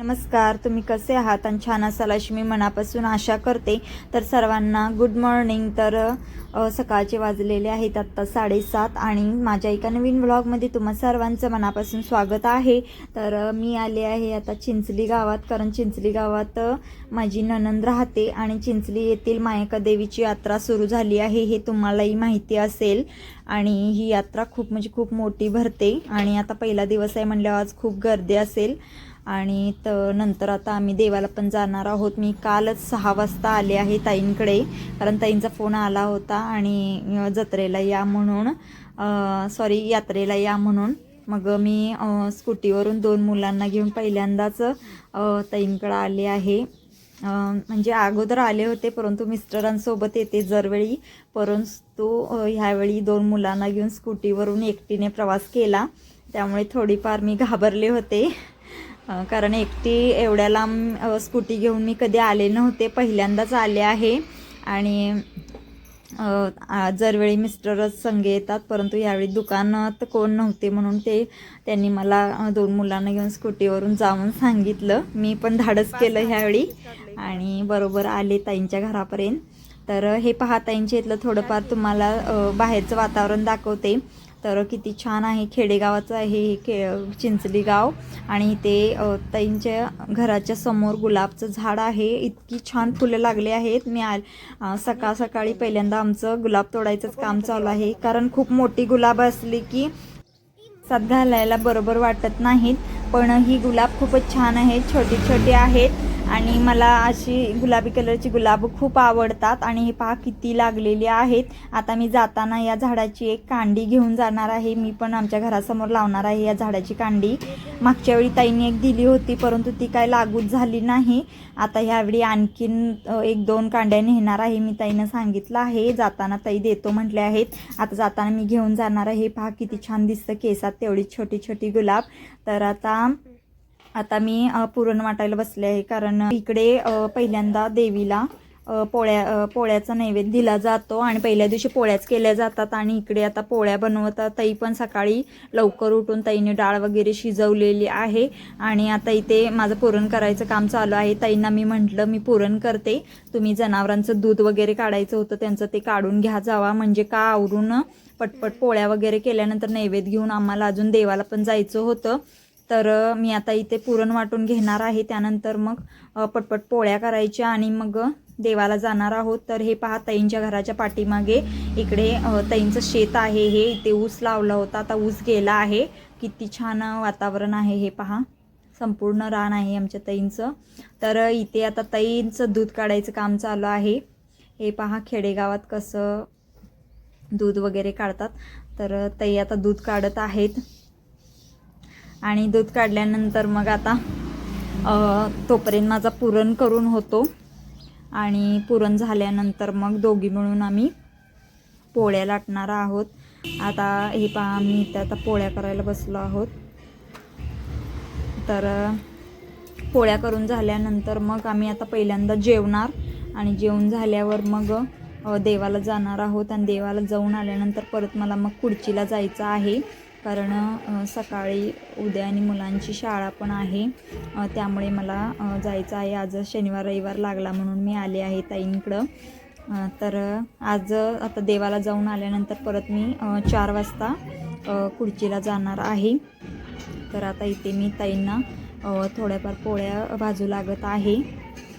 नमस्कार तुम्ही कसे आहात? आणि छान असाल अशी मी मनापासून आशा करते. तर सर्वांना गुड मॉर्निंग तर सकाळचे वाजलेले आहेत आत्ता साडेसात आणि माझ्या एका नवीन व्लॉगमध्ये तुम्हा सर्वांचं मनापासून स्वागत आहे. तर मी आले आहे आता चिंचली गावात कारण चिंचली गावात माझी ननंद राहते आणि चिंचली येथील मायका देवीची यात्रा सुरू झाली आहे हे तुम्हालाही माहिती असेल. आणि ही यात्रा खूप म्हणजे खूप मोठी भरते आणि आता पहिला दिवस आहे म्हणल्यावर आज खूप गर्दी असेल. आणि तर नंतर आता आम्ही देवाला पण जाणार आहोत. मी कालच सहा वाजता आले आहे ताईंकडे कारण ताईंचा फोन आला होता. आणि जत्रेला या म्हणून सॉरी यात्रेला या म्हणून. मग मी स्कूटीवरून दोन मुलांना घेऊन पहिल्यांदाच ताईंकडं आले आहे. म्हणजे अगोदर आले होते परंतु मिस्टरांसोबत येते दरवेळी परंतु ह्यावेळी दोन मुलांना घेऊन स्कूटीवरून एकटीने प्रवास केला. त्यामुळे थोडीफार मी घाबरले होते. कारण एकटी एवढ्या लांब स्कूटी घेऊन मी कधी आले नव्हते. पहिल्यांदाच आले आहे. आणि दरवेळी मिस्टरच संगे येतात परंतु यावेळी दुकानात कोण नव्हते म्हणून ते त्यांनी मला दोन मुलांना घेऊन स्कूटीवरून जाऊन सांगितलं. मी पण धाडस केलं ह्यावेळी आणि बरोबर आले ताईंच्या घरापर्यंत. तर हे पहा ताईंच्या इथलं थोडंफार तुम्हाला बाहेरचं वातावरण दाखवते. तर किती छान आहे खेडेगावाचं आहे हे खे चिंचली गाव. आणि ते त्यांच्या घराच्या समोर गुलाबचं झाड आहे. इतकी छान फुलं लागले आहेत. मी आ सकाळ सकाळी पहिल्यांदा आमचं गुलाब तोडायचंच काम चालू आहे. कारण खूप मोठी गुलाब असली की सात घालायला बरोबर वाटत नाहीत. पण ही गुलाब खूपच छान आहेत छोटी छोटी आहेत. आणि मला अशी गुलाबी कलरची गुलाब खूप आवडतात आणि हे पहा किती लागलेली आहेत. आता मी जाताना या झाडाची एक कांडी घेऊन जाणार आहे. मी पण आमच्या घरासमोर लावणार आहे या झाडाची कांडी. मागच्या वेळी ताईंनी एक दिली होती परंतु ती काय लागूच झाली नाही. आता ह्यावेळी आणखीन एक दोन कांड्या नेणार आहे मी ताईनं सांगितलं आहे. जाताना ताई देतो म्हटले आहेत. आता जाताना मी घेऊन जाणार आहे. पहा किती छान दिसतं केसात तेवढी छोटी छोटी गुलाब. तर आता आता मी पुरण वाटायला बसले आहे कारण इकडे पहिल्यांदा देवीला पोळ्या पोळ्याचा नैवेद्य दिला जातो आणि पहिल्या दिवशी पोळ्याच केल्या जातात आणि इकडे आता पोळ्या बनवतात. ताई पण सकाळी लवकर उठून ताईने डाळ वगैरे शिजवलेली आहे आणि आता इथे माझं पुरण करायचं काम चालू आहे. ताईंना मी म्हटलं मी पुरण करते. तुम्ही जनावरांचं दूध वगैरे काढायचं होतं त्यांचं ते काढून घ्या जावा. म्हणजे का आवरून पटपट पोळ्या वगैरे केल्यानंतर नैवेद्य घेऊन आम्हाला अजून देवाला पण जायचं होतं. तर मी आता इथे पुरण वाटून घेणार आहे. त्यानंतर मग पटपट पोळ्या करायच्या आणि मग देवाला जाणार आहोत. तर हे पहा ताईंच्या घराच्या पाठीमागे इकडे ताईंचं शेत आहे. हे इथे ऊस लावला होता. आता ऊस गेला आहे. किती छान वातावरण आहे हे पहा. संपूर्ण रान आहे आमच्या ताईंचं. तर इथे आता ताईंचं दूध काढायचं काम चालू आहे. हे पहा खेडेगावात कसं दूध वगैरे काढतात. तर ताई आता दूध काढत आहेत. आणि दूध काढल्यानंतर मग आता तोपर्यंत माझा पुरण करून होतो. आणि पुरण झाल्यानंतर मग दोघी मिळून आम्ही पोळ्या लाटणार आहोत. आता हे पहा आम्ही इथं आता पोळ्या करायला बसलो आहोत. तर पोळ्या करून झाल्यानंतर मग आम्ही आता पहिल्यांदा जेवणार. आणि जेवण झाल्यावर मग देवाला जाणार आहोत. आणि देवाला जाऊन आल्यानंतर परत मला मग खुर्चीला जायचं आहे. कारण सकाळी उद्या आणि मुलांची शाळा पण आहे. त्यामुळे मला जायचं आहे. आज शनिवार रविवार लागला म्हणून मी आले आहे ताईंकडं. तर आज आता देवाला जाऊन आल्यानंतर परत मी चार वाजता कुडचीला खुर्चीला जाणार आहे. तर आता इथे मी ताईंना थोड्याफार पोळ्या भाजू लागत आहे.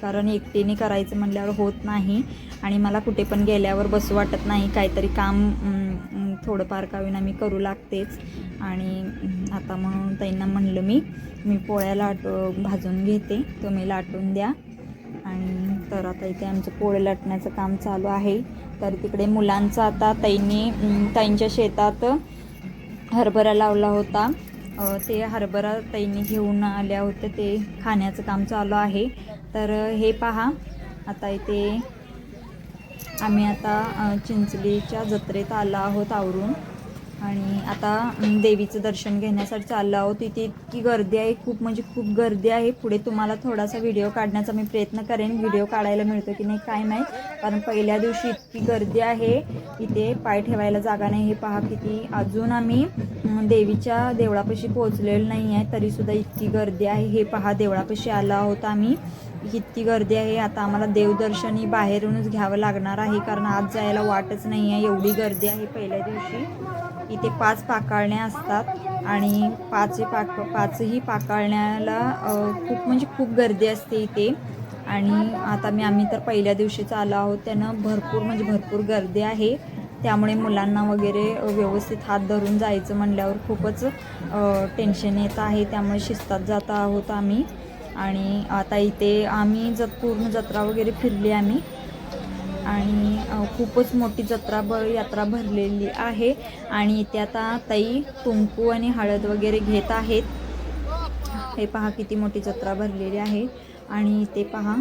कारण एकटीने करायचं म्हटल्यावर होत नाही. आणि मला कुठे पण गेल्यावर बसू वाटत नाही. काहीतरी काम थोडंफार का विना मी करू लागतेच. आणि आता म्हणून ताईंना म्हणलं मी मी पोळ्या लाट भाजून घेते. तुम्ही लाटून द्या. आणि तर आता इथे आमचं पोळे लाटण्याचं काम चालू आहे. तर तिकडे मुलांचं आता ताईंनी ताईंच्या शेतात हरभरा लावला होता. ते हरभरा ताईंनी घेऊन आल्या होत्या. ते खाण्याचं काम चालू आहे. तर हे पहा. आता इथे आम्ही आता चिंचलीच्या जत्रेत आलो आहोत आवरून. आणि आता देवीचं दर्शन घेण्यासाठी चाललो आहोत. तिथे इतकी गर्दी आहे खूप म्हणजे खूप गर्दी आहे. पुढे तुम्हाला थोडासा व्हिडिओ काढण्याचा मी प्रयत्न करेन. व्हिडिओ काढायला मिळतो की नाही काय नाही. कारण पहिल्या दिवशी इतकी गर्दी आहे. इथे पाय ठेवायला जागा नाही. हे पहा किती अजून आम्ही देवीच्या देवळापाशी पोहोचलेलो नाही आहे तरीसुद्धा इतकी गर्दी आहे. हे पहा देवळापाशी आलो आहोत आम्ही. इतकी गर्दी आहे आता आम्हाला देवदर्शनी बाहेरूनच घ्यावं लागणार आहे कारण आज जायला वाटच नाही आहे एवढी गर्दी आहे पहिल्या दिवशी. इथे पाच पाकाळण्या असतात आणि पाचही पाक पाचही पाकाळण्याला खूप म्हणजे खूप गर्दी असते इथे. आणि आता मी आम्ही तर पहिल्या दिवशीच आलो आहोत त्यानं भरपूर म्हणजे भरपूर गर्दी आहे. त्यामुळे मुलांना वगैरे व्यवस्थित हात धरून जायचं म्हणल्यावर खूपच टेन्शन येत आहे त्यामुळे शिस्तात जात आहोत आम्ही. आणि आता इथे आम्ही जत पूर्ण जत्रा वगैरे फिरली आम्ही. आणि खूपच मोठी जत्रा ब यात्रा भरलेली आहे. आणि इथे आता ताई कुंकू आणि हळद वगैरे घेत आहेत. हे पहा किती मोठी जत्रा भरलेली आहे. आणि इथे पहा.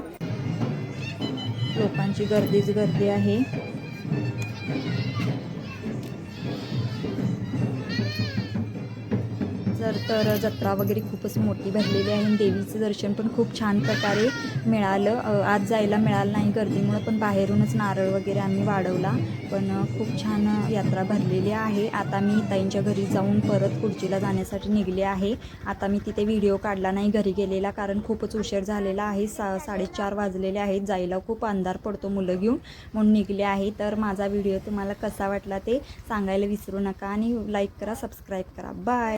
लोकांची गर्दीच गर्दी आहे. जर तर जत्रा वगैरे खूपच मोठी भरलेली आहे देवीचं दर्शन पण खूप छान प्रकारे मिळालं. आज जायला मिळालं नाही गर्दीमुळं पण बाहेरूनच नारळ वगैरे आम्ही वाढवला. पण खूप छान यात्रा भरलेली आहे. आता मी ताईंच्या घरी जाऊन परत खुर्चीला जाण्यासाठी निघले आहे. आता मी तिथे व्हिडिओ काढला नाही घरी गेलेला कारण खूपच उशीर झालेला आहे. सा साडेचार वाजलेले आहेत. जायला खूप अंधार पडतो मुलं घेऊन म्हणून निघले आहे. तर माझा व्हिडिओ तुम्हाला कसा वाटला ते सांगायला विसरू नका आणि लाईक करा सबस्क्राईब करा. बाय!